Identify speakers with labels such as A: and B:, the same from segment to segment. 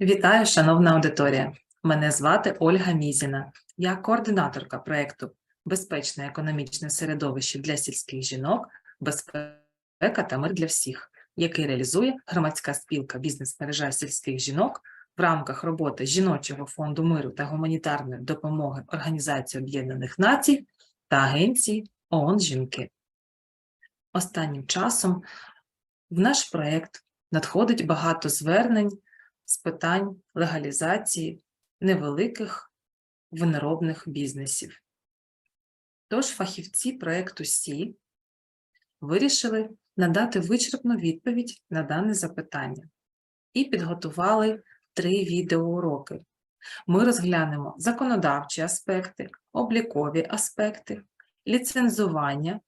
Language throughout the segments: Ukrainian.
A: Вітаю, шановна аудиторія. Мене звати Ольга Мізіна. Я координаторка проєкту Безпечне економічне середовище для сільських жінок, безпека та мир для всіх, який реалізує громадська спілка бізнес-мережа сільських жінок в рамках роботи Жіночого фонду миру та гуманітарної допомоги Організації Об'єднаних Націй та Агенції ООН Жінки. Останнім часом в наш проєкт надходить багато звернень з питань легалізації невеликих виноробних бізнесів. Тож фахівці проєкту СІ вирішили надати вичерпну відповідь на дане запитання і підготували три відеоуроки. Ми розглянемо законодавчі аспекти, облікові аспекти, ліцензування,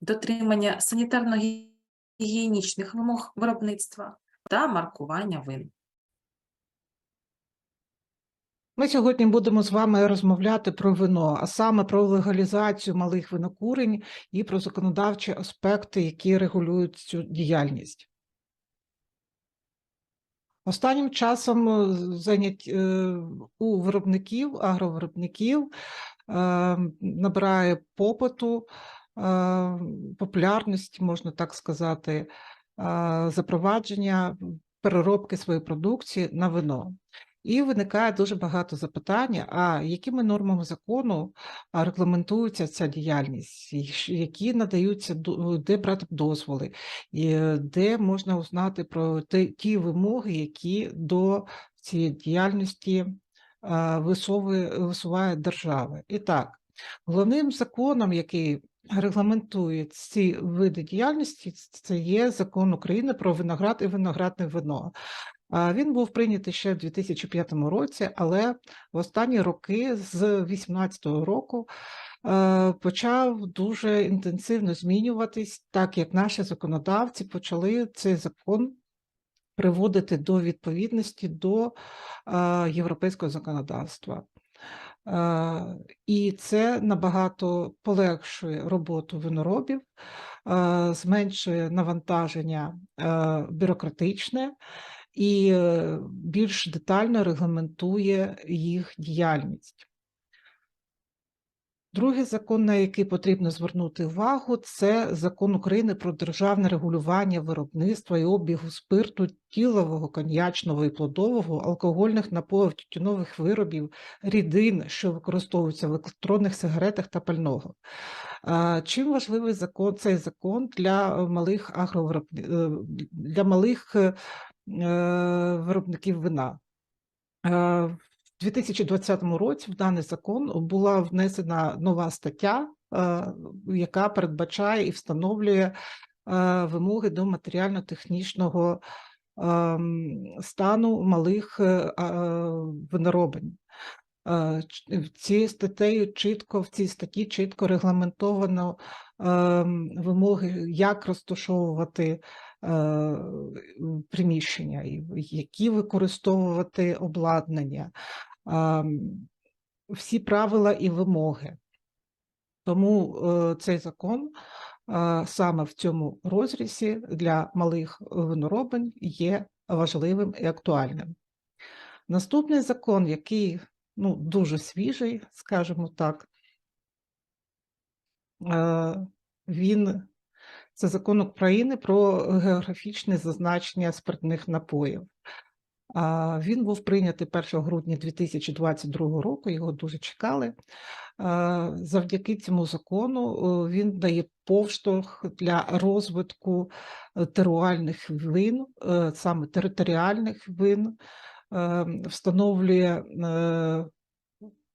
A: дотримання санітарно-гігієнічних вимог виробництва та маркування вин.
B: Ми сьогодні будемо з вами розмовляти про вино, а саме про легалізацію малих винокурень і про законодавчі аспекти, які регулюють цю діяльність. Останнім часом е, занять е, у виробників, агровиробників е, набирає попиту, популярність, можна так сказати, запровадження переробки своєї продукції на вино. І виникає дуже багато запитань, а якими нормами закону регламентується ця діяльність, які надаються, де брати дозволи, е, де можна узнати про ті вимоги, які до цієї діяльності висовує, висуває держава. І так, головним законом, який регламентує ці види діяльності, це є закон України про виноград і виноградне вино. Він був прийнятий ще в 2005 році, але в останні роки, з 2018 року, е, почав дуже інтенсивно змінюватись, так як наші законодавці почали цей закон приводити до відповідності до е, європейського законодавства. Е, І це набагато полегшує роботу виноробів, зменшує навантаження бюрократичне і е, більш детально регламентує їх діяльність. Другий закон, на який потрібно звернути увагу, це закон України про державне регулювання виробництва і обігу спирту, тілового, коньячного і плодового, алкогольних напоїв, тютюнових виробів, рідин, що використовуються в електронних сигаретах та пального. Чим важливий закон цей закон для малих агровиробників, для малих е, е, виробників вина? Е, В 2020 році в даний закон була внесена нова стаття, е, яка передбачає і встановлює е, вимоги до матеріально-технічного ем, стану малих е, виноробень. Е, цій статтею чітко в цій статті чітко регламентовано ем, вимоги, як розташовувати е, приміщення, які використовувати обладнання, всі правила і вимоги. Тому е, цей закон е, саме в цьому розрізі для малих виноробень є важливим і актуальним. Наступний закон, який ну, дуже свіжий, скажімо так, е, він це закон України про географічне зазначення спиртних напоїв. Він був прийнятий 1 грудня 2022 року, його дуже чекали. Завдяки цьому закону він дає повштовх для розвитку е, теруальних вин, е, саме територіальних вин, е, встановлює е,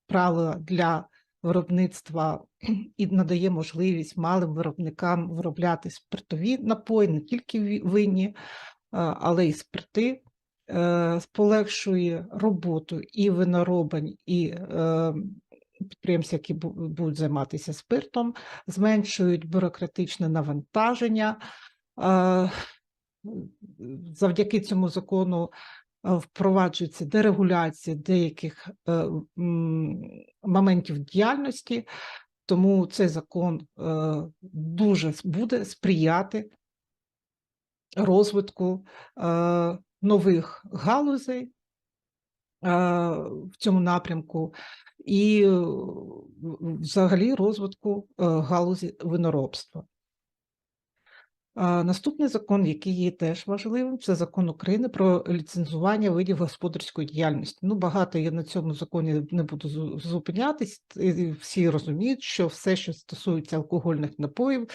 B: правила для виробництва і надає можливість малим виробникам виробляти спиртові напої, не тільки винні, але й спирти, е, полегшує роботу і виноробень, і е, підприємців, які будуть займатися спиртом, зменшують бюрократичне навантаження. Е, Завдяки цьому закону е, впроваджується дерегуляція деяких е, моментів діяльності, тому цей закон е, дуже буде сприяти розвитку е, нових галузей в цьому напрямку і е, взагалі розвитку е, галузі виноробства. Наступний закон, який є теж важливим, це закон України про ліцензування видів господарської діяльності. Ну, багато я на цьому законі не буду зупинятись. Всі розуміють, що все, що стосується алкогольних напоїв,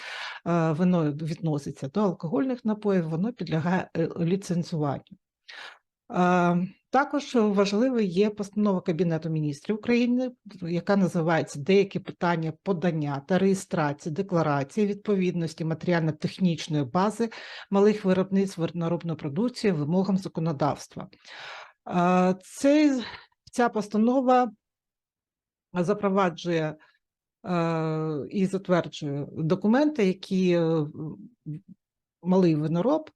B: воно відноситься до алкогольних напоїв, воно підлягає е, ліцензуванню. Також важливою є постанова Кабінету міністрів України, яка називається Деякі питання подання та реєстрації декларації відповідності матеріально-технічної бази малих виробництв виноробної продукції вимогам законодавства. Цей, ця постанова запроваджує і затверджує документи, які малий винороб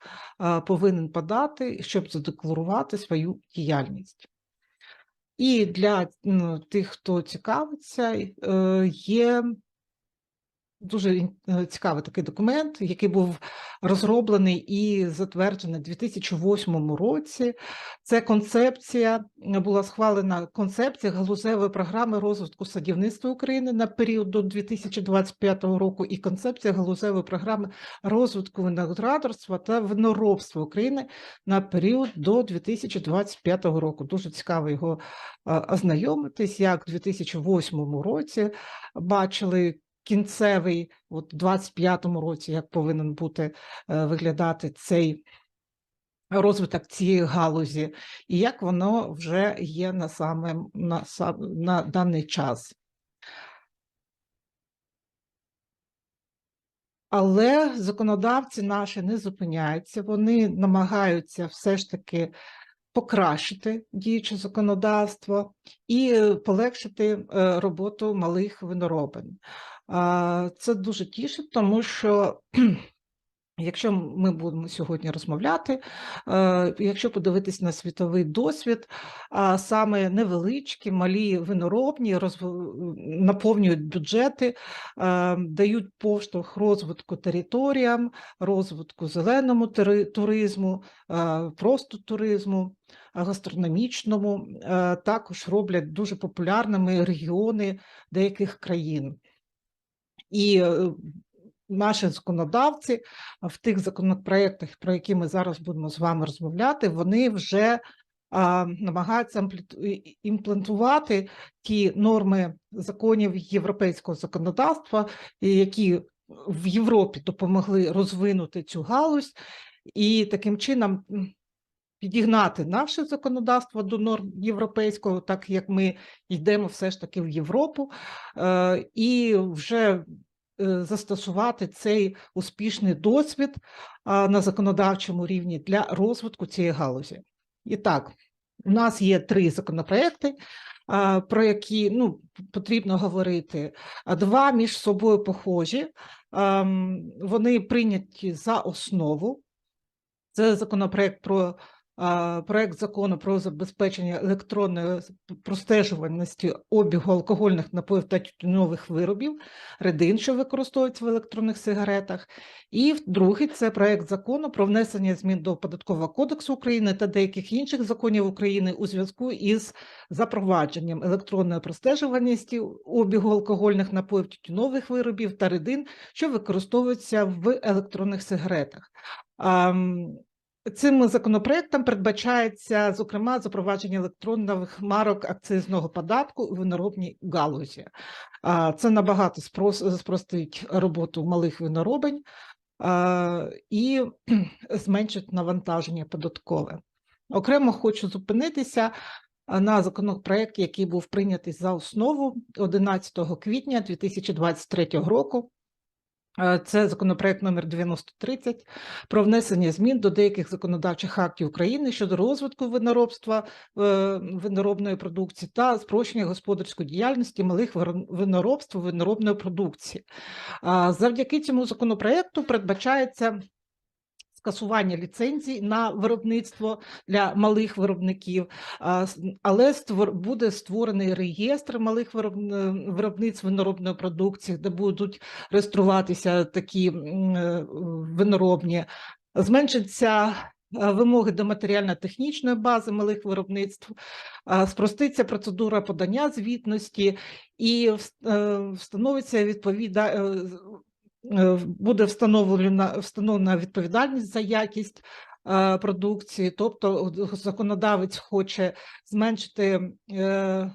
B: повинен подати, щоб задекларувати свою діяльність. І для тих, хто цікавиться, е, є дуже е, цікавий такий документ, який був розроблений і затверджений у 2008 році. Це концепція, е, була схвалена концепція галузевої програми розвитку садівництва України на період до 2025 року і концепція галузевої програми розвитку виноградарства та виноробства України на період до 2025 року. Дуже цікаво його е, ознайомитись, як у 2008 році бачили кінцевий, от у 25-му році, як повинен бути е, виглядати цей розвиток цієї галузі, і як воно вже є на саме на, на даний час. Але законодавці наші не зупиняються, вони намагаються все ж таки покращити діюче законодавство і е, полегшити е, роботу малих виноробин. Це дуже тішить, тому що Якщо ми будемо сьогодні розмовляти, е, якщо подивитись на світовий досвід, а саме невеличкі, малі виноробні розв- наповнюють бюджети, е, дають поштовх розвитку територіям, розвитку зеленому туризму, е, просто туризму, е, гастрономічному, е, також роблять дуже популярними регіони деяких країн. І е, наші законодавці в тих законопроєктах, про які ми зараз будемо з вами розмовляти, вони вже намагаються імплантувати ті норми законів європейського законодавства, які в Європі допомогли розвинути цю галузь, і таким чином підігнати наше законодавство до норм європейського, так як ми йдемо все ж таки в Європу, е, і вже застосувати цей успішний досвід на законодавчому рівні для розвитку цієї галузі. І так, у нас є три законопроекти, про які ну, потрібно говорити. Два між собою похожі, вони прийняті за основу. Це законопроект про проект закону про забезпечення електронної простежуваності обігу алкогольних напоїв та тютюнових виробів, редин, що використовується в електронних сигаретах. І другий це проект закону про внесення змін до Податкового кодексу України та деяких інших законів України у зв'язку із запровадженням електронної простежуваності обігу алкогольних напоїв, тютюнових виробів та редин, що використовуються в електронних сигаретах. Цим законопроектом передбачається, зокрема, запровадження електронних марок акцизного податку у виноробній галузі. Це набагато спростить роботу малих виноробень і зменшить навантаження податкове. Окремо хочу зупинитися на законопроект, який був прийнятий за основу 11 квітня 2023 року. Е, Це законопроект номер 9030 про внесення змін до деяких законодавчих актів України щодо розвитку виноробства, е, виноробної продукції та спрощення господарської діяльності малих виноробств виноробної продукції. Завдяки цьому законопроекту передбачається скасування ліцензій на виробництво для малих виробників, але створ- буде створений реєстр малих е, виробництв виноробної продукції, де будуть реєструватися такі е, виноробні. Зменшиться е, вимоги до матеріально-технічної бази малих виробництв, спроститься процедура подання звітності і встановиться відповіда, буде встановлена, встановлена відповідальність за якість е, продукції, тобто е, законодавець хоче зменшити е, е,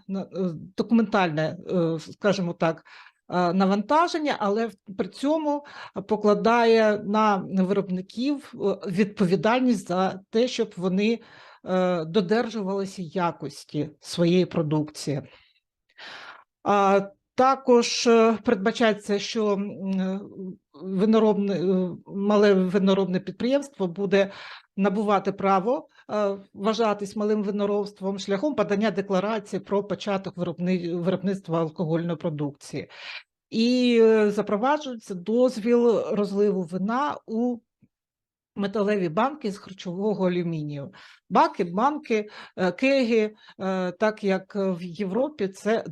B: документальне, е, скажімо так, е, навантаження, але при цьому покладає на виробників е, відповідальність за те, щоб вони е, додержувалися якості своєї продукції. Також е, передбачається, що е, виноробне, е, мале виноробне підприємство буде набувати право вважатись малим виноробством шляхом подання декларації про початок виробництва алкогольної продукції. І запроваджується дозвіл розливу вина у металеві банки з харчового алюмінію. Баки, банки, е, кеги, е, так як в Європі це е,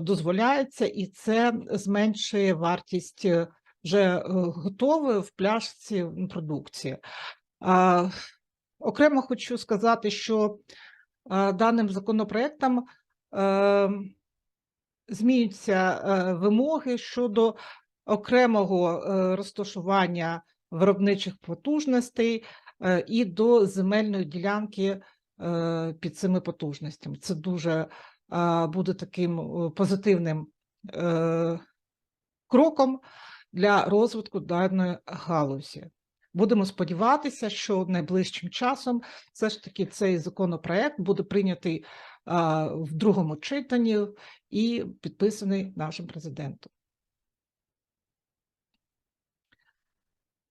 B: дозволяється, і це зменшує вартість вже готової в пляшці продукції. Окремо хочу сказати, що даним законопроектом змінюються вимоги щодо окремого розташування виробничих потужностей е, і до земельної ділянки е, під цими потужностями. Це дуже е, буде таким позитивним кроком для розвитку даної галузі. Будемо сподіватися, що найближчим часом все ж таки цей законопроект буде прийнятий в другому читанні і підписаний нашим президентом. А, в-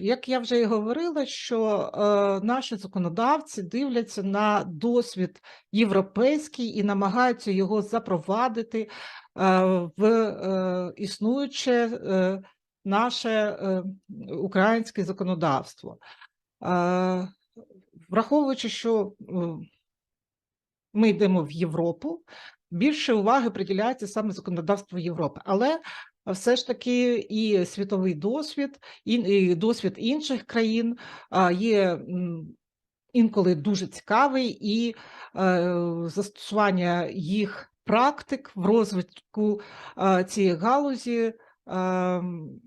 B: Як я вже і говорила, що е, наші законодавці дивляться на досвід європейський і намагаються його запровадити е, в е, існуюче наше українське законодавство. Враховуючи, що ми йдемо в Європу, більше уваги приділяється саме законодавству Європи, але все ж таки і світовий досвід, і, досвід інших країн є інколи дуже цікавий, і е, застосування їх практик в розвитку е, цієї галузі. ем,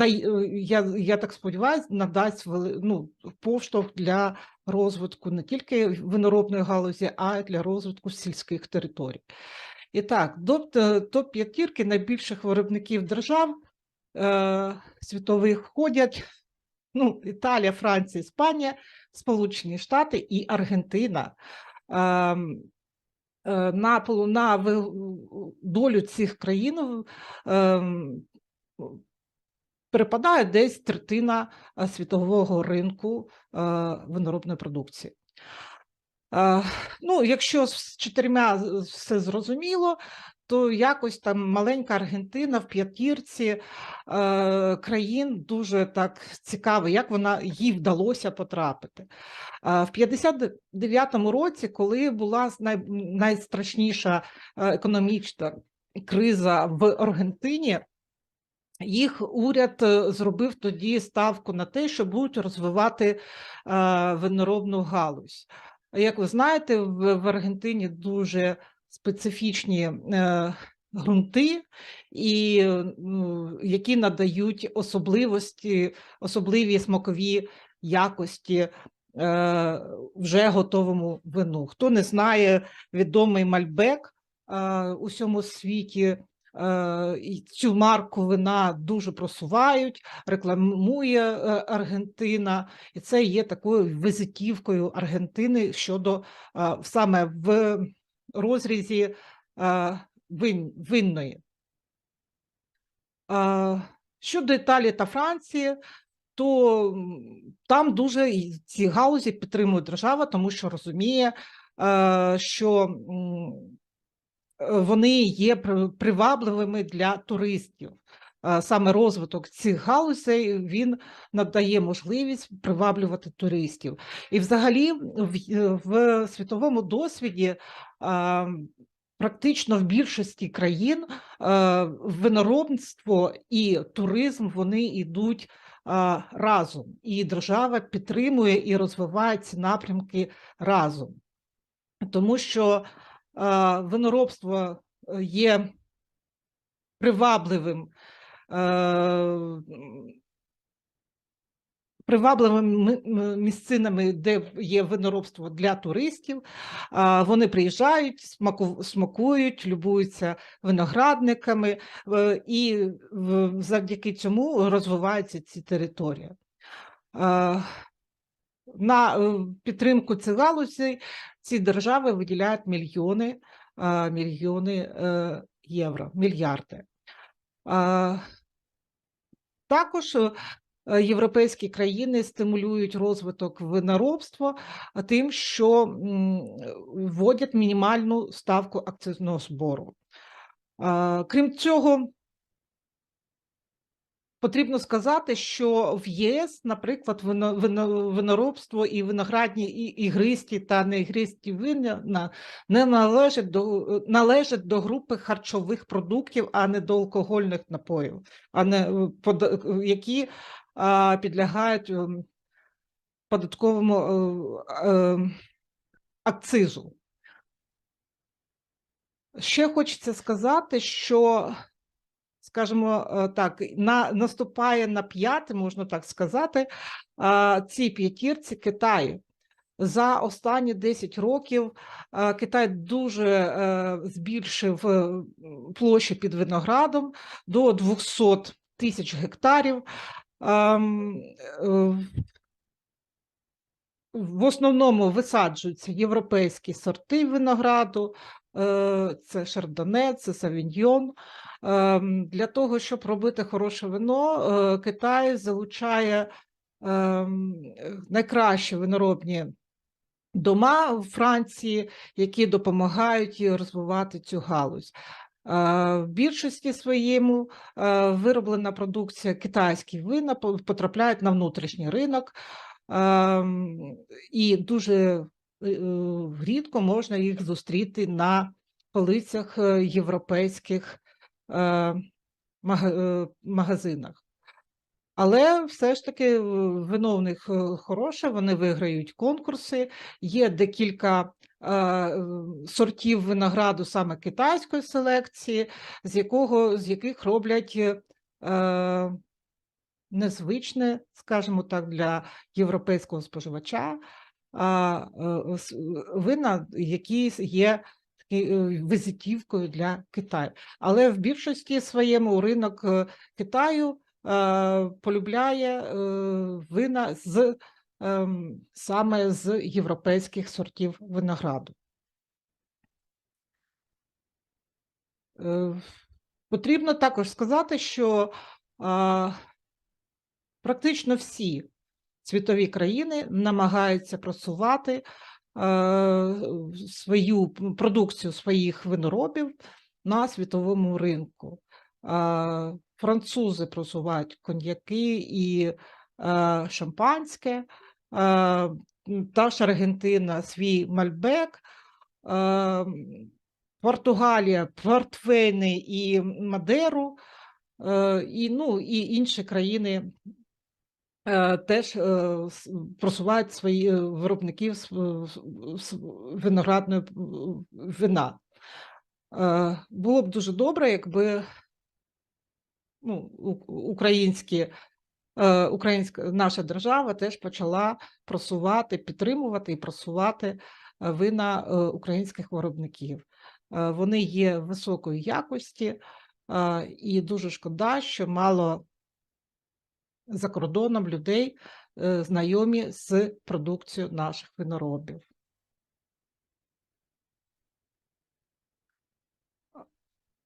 B: е, я, я так сподіваюся, надасть ну, поштовх для розвитку не тільки виноробної галузі, а й для розвитку сільських територій. І так, до топ-п'ятірки найбільших виробників держав е, світових входять ну, Італія, Франція, Іспанія, Сполучені Штати і Аргентина. Ем, е, На, на долю цих країн ем, перепадає десь третина е, світового ринку е, виноробної продукції. Е, Ну, якщо з чотирма все зрозуміло, то якось там маленька Аргентина в п'ятірці е, країн дуже так цікаво, як вона їй вдалося потрапити. Е, В 59-му році, коли була най, найстрашніша е, економічна криза в Аргентині, їх уряд зробив тоді ставку на те, що будуть розвивати виноробну галузь. Як ви знаєте, в, в Аргентині дуже специфічні е, ґрунти, і, ну, які надають особливості, особливі смакові якості е, вже готовому вину. Хто не знає, відомий Мальбек е, у всьому світі цю марку вина дуже просувають, рекламує е, Аргентина, і це є такою визитівкою Аргентини щодо е, саме в розрізі е, вин, винної. Е, Щодо Італії та Франції, то там дуже ці галузі підтримує держава, тому що розуміє, е, що е, вони є привабливими для туристів. Е, Саме розвиток цих галузей він надає можливість приваблювати туристів. І взагалі в, в світовому досвіді практично в більшості країн е, виноробництво і туризм вони йдуть разом, і держава підтримує і розвиває ці напрямки разом, тому що виноробство е, є привабливим. е, Привабливими місцинами, де є виноробство для туристів, вони приїжджають, смаку- смакують, любуються виноградниками, е, і завдяки цьому розвиваються ці території. На е, підтримку цих галузей ці держави виділяють мільйони, е, мільйони е, євро, мільярди. Також європейські країни стимулюють розвиток виноробства тим, що вводять мінімальну ставку акцизного збору. Крім цього, потрібно сказати, що в ЄС, наприклад, вино, вино, виноробство і виноградні і ігристі та неігристі вина на- не належать до, належать до групи харчових продуктів, а не до алкогольних напоїв, а не е, які а, підлягають ем, податковому е, е, акцизу. Ще хочеться сказати, що, скажімо е, так, на, наступає на п'яте, можна так сказати, а, цій п'ятірці Китай. За останні 10 років е, Китай дуже е, збільшив е, площі під виноградом до 200 тисяч гектарів. Ем, е, В основному висаджуються європейські сорти винограду, е, це шардоне, це савіньйон. Ем, Для того, щоб робити хороше вино, е, Китай залучає ем, найкращі виноробні дома в Франції, які допомагають їй розвивати цю галузь. Е, В більшості своєму е, вироблена продукція китайські вина потрапляють на внутрішній ринок, ем, і дуже рідко можна їх зустріти на полицях європейських магазинах. Але все ж таки е, вино в них е, хороше, вони виграють конкурси. Є декілька е, е, сортів винограду саме китайської селекції, з якого з яких роблять е, е, незвичне, скажімо так, для європейського споживача е, вина, які є е, визитівкою для Китаю. Але в більшості своєму ринок е, Китаю е, полюбляє вина з ем, саме з європейських сортів винограду. Потрібно також сказати, що практично всі світові країни намагаються просувати свою продукцію своїх виноробів на світовому ринку. Французи просувають коньяки і шампанське, та ж Аргентина свій мальбек. Португалія, портвейни і Мадеру, і, ну, і інші країни теж е, просувають свої е, виробників виноградної вина. Е, Було б дуже добре, якби ну, українські, е, українська наша держава теж почала просувати, підтримувати і просувати е, вина е, українських виробників. Е, Вони є високої якості, е, і дуже шкода, що мало за кордоном людей е, знайомі з продукцією наших виноробів.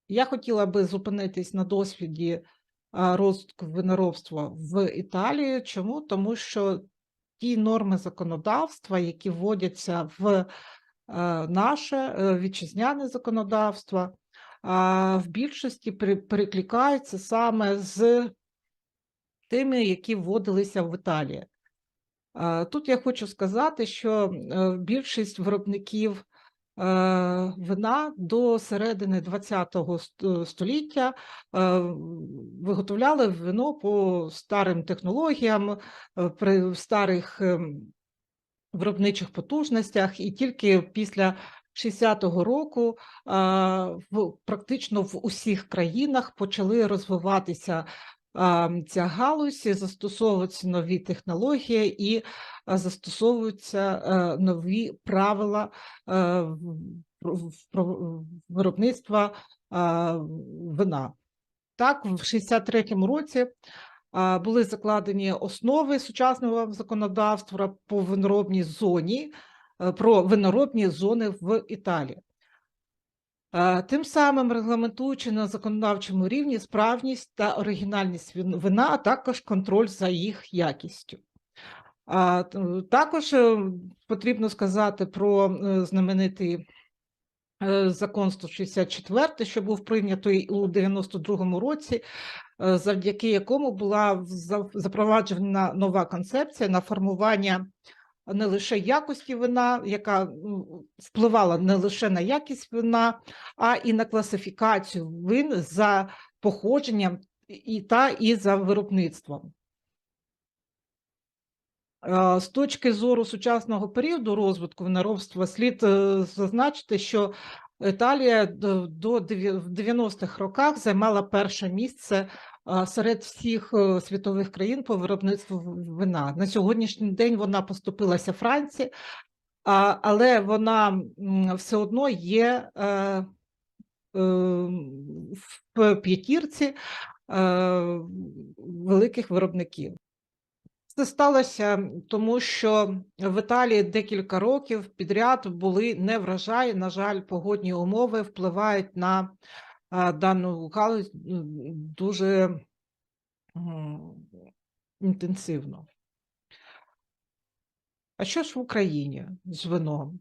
B: Я хотіла би зупинитись на досвіді розвитку виноробства в Італії. Чому? Тому що ті норми законодавства, які вводяться в е, наше е, вітчизняне законодавство, в більшості перекликаються саме з тими, які вводилися в Італії. Тут я хочу сказати, що е, більшість виробників вина до середини ХХ століття е, виготовляли вино по старим технологіям, е, при старих виробничих потужностях, і тільки після 60-го року практично в усіх країнах почали розвиватися ця галузь, і застосовуватися нові технології і застосовуються е, нові правила е, виробництва вина. Так, в 63-му році були закладені основи сучасного законодавства по виноробній зоні, е, про виноробні зони в Італії. Е, Тим самим регламентуючи на законодавчому рівні справність та оригінальність вина, а також контроль за їх якістю. Також е, потрібно сказати про е, знаменитий закон 164, що був прийнятий у 92-му році, завдяки якому була запроваджена нова концепція на формування не лише якості вина, яка ну, впливала не лише на якість вина, а і на класифікацію вин за походженням і та і за виробництвом. Е, З точки зору сучасного періоду розвитку виноробства слід е, зазначити, що Італія до до 90-х роках займала перше місце е, серед всіх е, світових країн по виробництву вина. На сьогоднішній день вона поступилася Франції, але вона все одно є е, е, в п'ятірці великих виробників. Це сталося тому, що в Італії декілька років підряд були неврожаї. На жаль, погодні умови впливають на дану галузь дуже інтенсивно. А що ж в Україні з вином?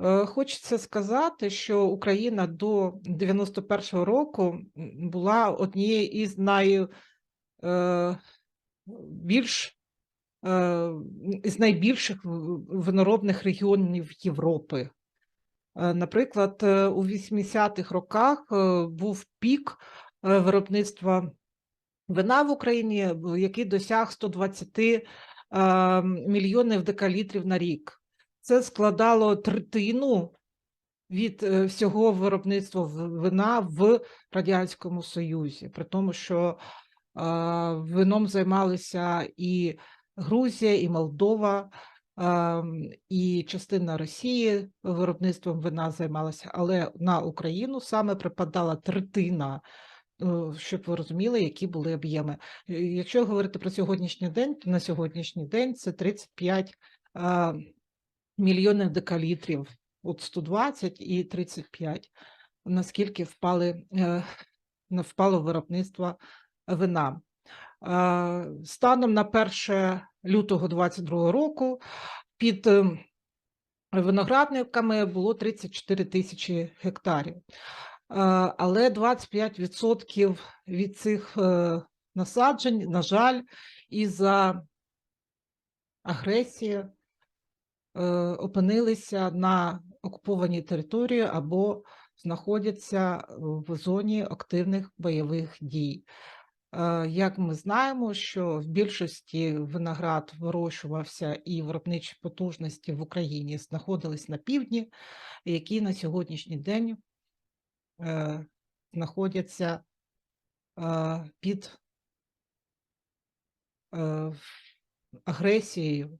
B: Е, Хочеться сказати, що Україна до 91-го року була однією із най, е, е, з найбільших виноробних регіонів Європи. Е, Наприклад, е, у 80-х роках е, був пік виробництва вина в Україні, який досяг 120 е, мільйонів декалітрів на рік. Це складало третину від всього виробництва вина в Радянському Союзі, при тому, що вином займалися і Грузія, і Молдова, і частина Росії виробництвом вина займалася, але на Україну саме припадала третина. е, Щоб ви розуміли, які були об'єми. Якщо говорити про сьогоднішній день, то на сьогоднішній день це 35 е, мільйонів декалітрів, от 120 і 35, наскільки впали, е, впало виробництво вина. Е, Станом на 1 лютого 2022 року під е, виноградниками було 34 тисячі гектарів. Е, Але 25% від цих насаджень, на жаль, із-за агресії е, опинилися на окупованій території або знаходяться в зоні активних бойових дій. Е, Як ми знаємо, що в більшості виноград вирощувався і виробничі потужності в Україні знаходились на півдні, які на сьогоднішній день е, знаходяться е, під е, агресією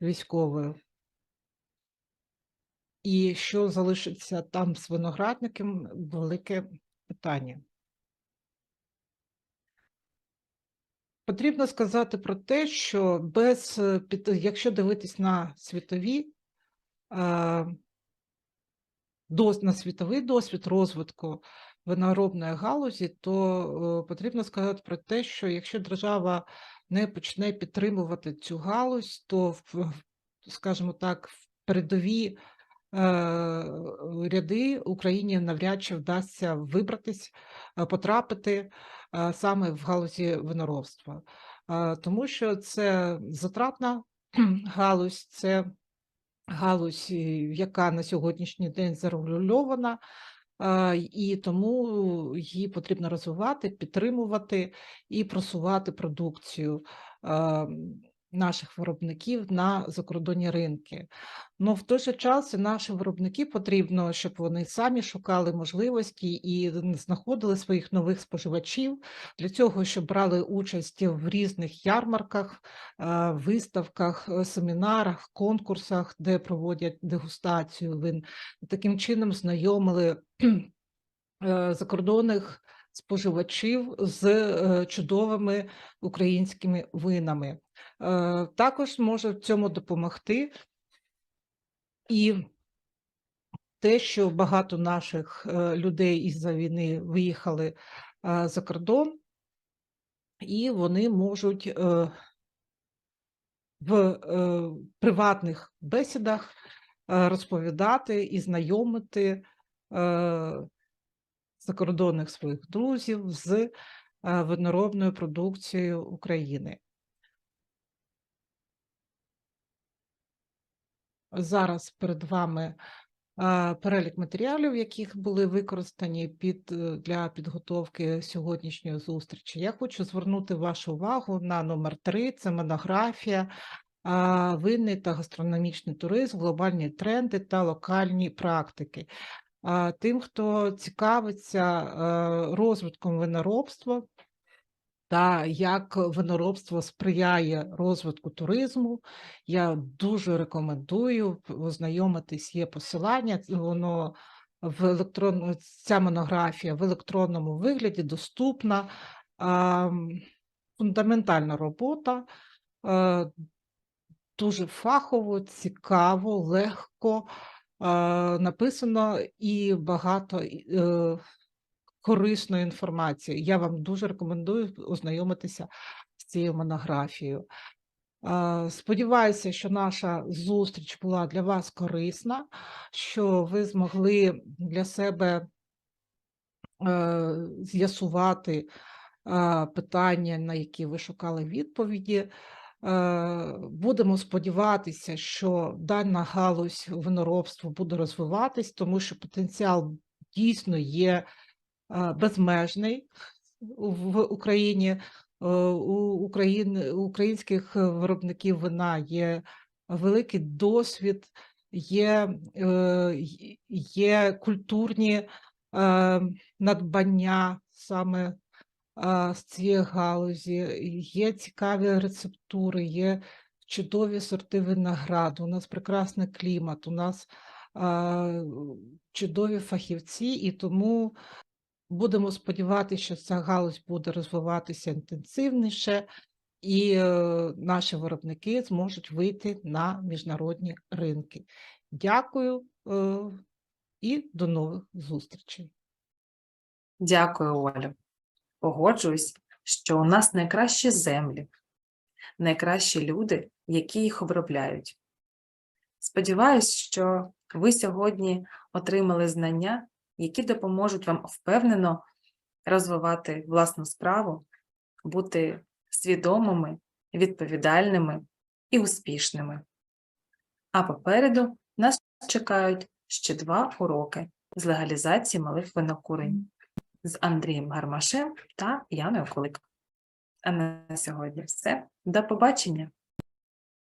B: військовою. І що залишиться там з виноградником велике питання. Потрібно сказати про те, що без е, якщо дивитись на світові е, на світовий досвід розвитку виноробної галузі, то е, потрібно сказати про те, що якщо держава не почне підтримувати цю галузь, то скажімо так, в передові ряди Україні навряд чи вдасться вибратись, е, потрапити е, саме в галузі виноробства, Е, тому що це затратна галузь, це галузь, е, яка на сьогоднішній день зарегульована, і тому її потрібно розвивати, підтримувати і просувати продукцію. А, наших виробників на закордонні ринки. Ну в той же час наші виробники потрібно, щоб вони самі шукали можливості і знаходили своїх нових споживачів для цього, щоб брали участь в різних ярмарках, е, виставках, е, семінарах, конкурсах, де проводять дегустацію вин. Таким чином знайомили е, закордонних споживачів з е, чудовими українськими винами. Е, Також може в цьому допомогти і те, що багато наших е, людей із-за війни виїхали за кордон, і вони можуть в приватних бесідах розповідати і знайомити закордонних своїх друзів з е, виноробною продукцією України. Зараз перед вами перелік матеріалів, яких були використані під, е, для підготовки сьогоднішньої зустрічі. Я хочу звернути вашу увагу на номер 3, це монографія Винний та гастрономічний туризм, глобальні тренди та локальні практики. Тим, хто цікавиться е, розвитком виноробства, та як виноробство сприяє розвитку туризму. Я дуже рекомендую ознайомитись, є посилання, воно в електронну, ця монографія в електронному вигляді доступна. Фундаментальна робота, е, дуже фахово, цікаво, легко написано і багато е, корисної інформації. Я вам дуже рекомендую ознайомитися з цією монографією. Сподіваюся, що наша зустріч була для вас корисна, що ви змогли для себе е, з'ясувати е, питання, на які ви шукали відповіді. Е, Будемо сподіватися, що дана галузь виноробства буде розвиватись, тому що потенціал дійсно є е, безмежний в Україні. Е, У Україн, українських виробників вина є великий досвід, є, є культурні надбання саме з цієї галузі, є цікаві рецептури, є чудові сорти винограду, у нас прекрасний клімат, у нас чудові фахівці, і тому будемо сподіватися, що ця галузь буде розвиватися інтенсивніше, і е, наші виробники зможуть вийти на міжнародні ринки. Дякую е, і до нових зустрічей.
A: Дякую, Олю. Погоджуюсь, що у нас найкращі землі, найкращі люди, які їх обробляють. Сподіваюсь, що ви сьогодні отримали знання, які допоможуть вам впевнено розвивати власну справу, бути свідомими, відповідальними і успішними. А попереду нас чекають ще два уроки з легалізації малих винокурень з Андрієм Гармашем та Яною Кулик. А на сьогодні все. До побачення!